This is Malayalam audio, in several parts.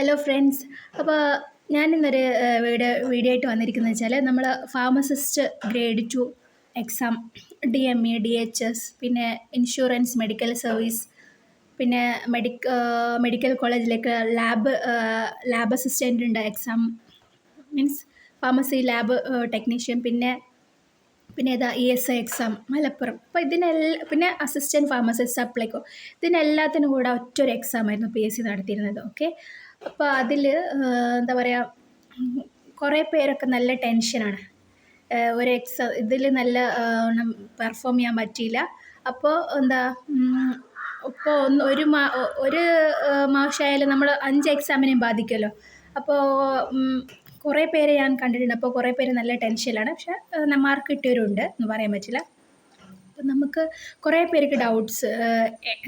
ഹലോ ഫ്രണ്ട്സ് അപ്പോൾ ഞാൻ ഇന്നൊരു വീഡിയോ വീഡിയോ ആയിട്ട് വന്നിരിക്കുന്നത് വെച്ചാൽ നമ്മൾ pharmacist grade two exam D M E D H S പിന്നെ ഇൻഷുറൻസ് മെഡിക്കൽ സർവീസ് പിന്നെ മെഡിക്ക മെഡിക്കൽ കോളേജിലേക്ക് ലാബ് ലാബ് അസിസ്റ്റന്റ് ഉണ്ട് exam means pharmacy lab technician പിന്നെ പിന്നെ ഏതാ E S I exam Malappuram. അപ്പോൾ ഇതിനെല്ലാം പിന്നെ അസിസ്റ്റന്റ് ഫാർമസിസ്റ്റ് അപ്ലൈക്കോ ഇതിനെല്ലാത്തിനും കൂടെ ഒറ്റൊരു എക്സാം ആയിരുന്നു പി എസ് സി നടത്തിയിരുന്നത് ഓക്കെ അപ്പോൾ അതിൽ എന്താ പറയുക കുറേ പേരൊക്കെ നല്ല ടെൻഷനാണ് ഒരു എക്സാം ഇതിൽ നല്ല പെർഫോം ചെയ്യാൻ പറ്റിയില്ല. അപ്പോൾ എന്താ ഇപ്പോൾ ഒന്ന് ഒരു മാ ഒരു മാഷായാലും നമ്മൾ അഞ്ച് എക്സാമിനെയും ബാധിക്കുമല്ലോ അപ്പോൾ കുറേ പേരെ ഞാൻ കണ്ടിട്ടുണ്ട്. അപ്പോൾ കുറേ പേര് നല്ല ടെൻഷനിലാണ്. പക്ഷേ മാർക്ക് കിട്ടിയവരുണ്ട് എന്ന് പറയാൻ പറ്റില്ല. അപ്പം നമുക്ക് കുറേ പേർക്ക് ഡൗട്ട്സ്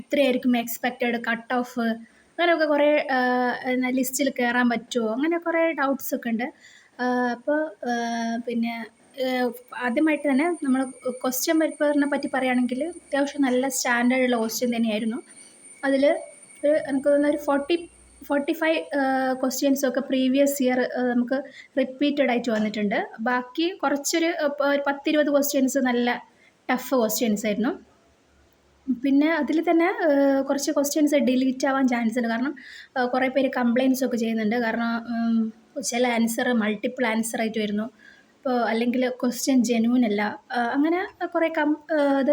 എത്രയായിരിക്കും എക്സ്പെക്റ്റഡ് കട്ട് ഓഫ് അങ്ങനെയൊക്കെ കുറേ ലിസ്റ്റിൽ കയറാൻ പറ്റുമോ? അങ്ങനെ കുറേ ഡൗട്ട്സ് ഒക്കെ ഉണ്ട്. അപ്പോൾ പിന്നെ ആദ്യമായിട്ട് തന്നെ നമ്മൾ ക്വസ്റ്റ്യൻ പേപ്പറിനെ പറ്റി പറയുകയാണെങ്കിൽ അത്യാവശ്യം നല്ല സ്റ്റാൻഡേർഡുള്ള ക്വസ്റ്റ്യൻ തന്നെയായിരുന്നു. അതിൽ ഒരു എനിക്ക് തോന്നുന്ന ഒരു ഫോർട്ടി ഫോർട്ടി ഫൈവ് ക്വസ്റ്റ്യൻസൊക്കെ പ്രീവിയസ് ഇയർ നമുക്ക് റിപ്പീറ്റഡ് ആയിട്ട് വന്നിട്ടുണ്ട്. ബാക്കി കുറച്ചൊരു ഒരു പത്തിരുപത് ക്വസ്റ്റ്യൻസ് നല്ല ടഫ് ക്വസ്റ്റ്യൻസ് ആയിരുന്നു. പിന്നെ അതിൽ തന്നെ കുറച്ച് ക്വസ്റ്റ്യൻസ് ഡിലീറ്റ് ആവാൻ ചാൻസ് ഉണ്ട്. കാരണം കുറേ പേര് കംപ്ലയിൻസ് ഒക്കെ ചെയ്യുന്നുണ്ട്. കാരണം ചില ആൻസർ മൾട്ടിപ്പിൾ ആൻസർ ആയിട്ട് വരുന്നു. ഇപ്പോൾ അല്ലെങ്കിൽ ക്വസ്റ്റ്യൻ ജെന്യൂൻ അല്ല. അങ്ങനെ കുറേ കം അത്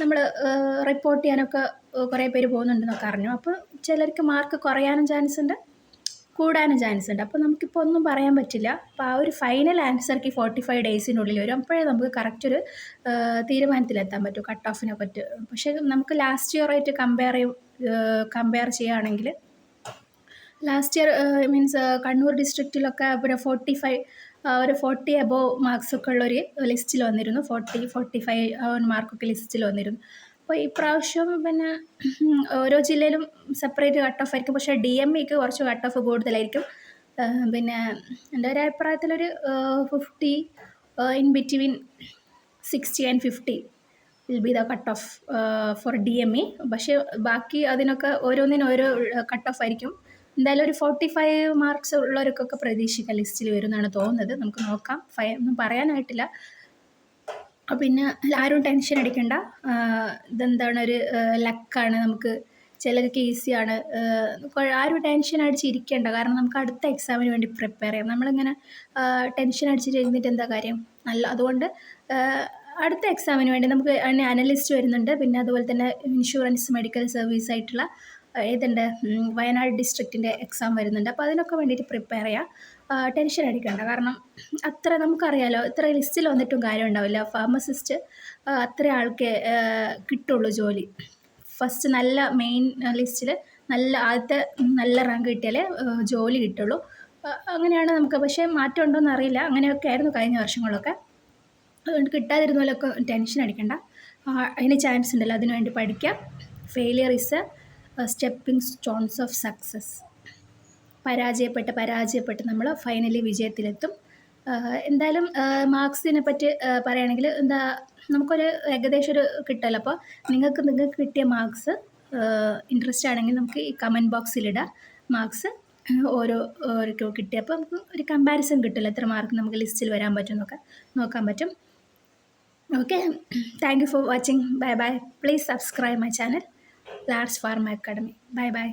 നമ്മൾ റിപ്പോർട്ട് ചെയ്യാനൊക്കെ കുറേ പേര് പോകുന്നുണ്ടെന്നൊക്കെ അറിഞ്ഞു. അപ്പോൾ ചിലർക്ക് മാർക്ക് കുറയാനും ചാൻസ് ഉണ്ട് കൂടാനും ചാൻസ് ഉണ്ട്. അപ്പോൾ നമുക്കിപ്പോൾ ഒന്നും പറയാൻ പറ്റില്ല. അപ്പോൾ ആ ഒരു ഫൈനൽ ആൻസർക്ക് ഫോർട്ടി ഫൈവ് ഡേയ്സിനുള്ളിൽ വരും. അപ്പോഴേ നമുക്ക് കറക്റ്റ് ഒരു തീരുമാനത്തിലെത്താൻ പറ്റും കട്ട് ഓഫിനെ പറ്റും. പക്ഷേ നമുക്ക് ലാസ്റ്റ് ഇയറായിട്ട് കമ്പയർ കമ്പയർ ചെയ്യുകയാണെങ്കിൽ ലാസ്റ്റ് ഇയർ മീൻസ് കണ്ണൂർ ഡിസ്ട്രിക്റ്റിലൊക്കെ പിന്നെ ഫോർട്ടി ഫൈവ് ഒരു ഫോർട്ടി അബോവ് മാർക്സൊക്കെ ഉള്ളൊരു ലിസ്റ്റിൽ വന്നിരുന്നു. ഫോർട്ടി ഫോർട്ടി ഫൈവ് മാർക്കൊക്കെ ലിസ്റ്റിൽ വന്നിരുന്നു. അപ്പോൾ ഇപ്രാവശ്യം പിന്നെ ഓരോ ജില്ലയിലും സെപ്പറേറ്റ് കട്ട് ഓഫ് ആയിരിക്കും. പക്ഷേ ഡി എം ഇക്ക് കുറച്ച് കട്ട് ഓഫ് കൂടുതലായിരിക്കും. പിന്നെ എന്റെ ഒരു അഭിപ്രായത്തിലൊരു fifty in between sixty and fifty will be the cut off for D M E പക്ഷേ ബാക്കി അതിനൊക്കെ ഓരോന്നിനും ഓരോ കട്ട് ഓഫ് ആയിരിക്കും. എന്തായാലും ഒരു ഫോർട്ടി ഫൈവ് മാർക്സ് ഉള്ളവർക്കൊക്കെ പ്രതീക്ഷിക്കാം. ലിസ്റ്റിൽ വരുമെന്നാണ് തോന്നുന്നത്. നമുക്ക് നോക്കാം. ഫൈ ഒന്നും പറയാനായിട്ടില്ല. പിന്നെ ആരും ടെൻഷൻ അടിക്കണ്ട. ഇതെന്താണ് ഒരു ലക്കാണ് നമുക്ക്. ചിലർക്ക് ഈസിയാണ് ആരും ടെൻഷൻ അടിച്ചിരിക്കേണ്ട കാരണം നമുക്ക് അടുത്ത എക്സാമിന് വേണ്ടി പ്രിപ്പയർ ചെയ്യാം. നമ്മളിങ്ങനെ ടെൻഷൻ അടിച്ചിട്ട് ഇരുന്നിട്ട് എന്താ കാര്യം? നല്ല അതുകൊണ്ട് അടുത്ത എക്സാമിന് വേണ്ടി നമുക്ക് അനലിസ്റ്റ് വരുന്നുണ്ട്. പിന്നെ അതുപോലെ തന്നെ ഇൻഷുറൻസ് മെഡിക്കൽ സർവീസ് ആയിട്ടുള്ള ഏതുണ്ട്? വയനാട് ഡിസ്ട്രിക്റ്റിന്റെ എക്സാം വരുന്നുണ്ട്. അപ്പോൾ അതിനൊക്കെ വേണ്ടിയിട്ട് പ്രിപ്പയർ ചെയ്യുക ടെൻഷൻ അടിക്കേണ്ട. കാരണം അത്ര നമുക്കറിയാലോ ഇത്ര ലിസ്റ്റിൽ വന്നിട്ടും കാര്യം ഉണ്ടാവില്ല. ഫാർമസിസ്റ്റ് അത്ര ആൾക്ക് കിട്ടുള്ളൂ ജോലി. ഫസ്റ്റ് നല്ല മെയിൻ ലിസ്റ്റിൽ നല്ല ആദ്യത്തെ നല്ല റാങ്ക് കിട്ടിയാലേ ജോലി കിട്ടുള്ളൂ. അങ്ങനെയാണ് നമുക്ക് പക്ഷേ മാറ്റം ഉണ്ടോയെന്ന് അറിയില്ല അങ്ങനെയൊക്കെ ആയിരുന്നു കഴിഞ്ഞ വർഷങ്ങളൊക്കെ. അതുകൊണ്ട് കിട്ടാതിരുന്നാലൊക്കെ ടെൻഷൻ അടിക്കണ്ട. അതിന് ചാൻസ് ഉണ്ടല്ലോ. അതിനു വേണ്ടി പഠിക്കാം. Failure is stepping stones of success പരാജയപ്പെട്ട് പരാജയപ്പെട്ട് നമ്മൾ ഫൈനലി വിജയത്തിലെത്തും. എന്തായാലും മാർക്സിനെ പറ്റി പറയുകയാണെങ്കിൽ എന്താ നമുക്കൊരു ഏകദേശം ഒരു കിട്ടുമല്ലോ അപ്പോൾ നിങ്ങൾക്ക് നിങ്ങൾക്ക് കിട്ടിയ മാർക്സ് ഇൻട്രസ്റ്റ് ആണെങ്കിൽ നമുക്ക് ഈ കമന്റ് ബോക്സിലിടാം മാർക്സ് ഓരോ ഓരോക്കോ കിട്ടിയപ്പോൾ നമുക്ക് ഒരു കമ്പാരിസൺ കിട്ടില്ല. എത്ര മാർക്ക് നമുക്ക് ലിസ്റ്റിൽ വരാൻ പറ്റും എന്നൊക്കെ നോക്കാൻ പറ്റും. Okay thank you for watching bye bye please subscribe my channel Lords Pharma Academy bye bye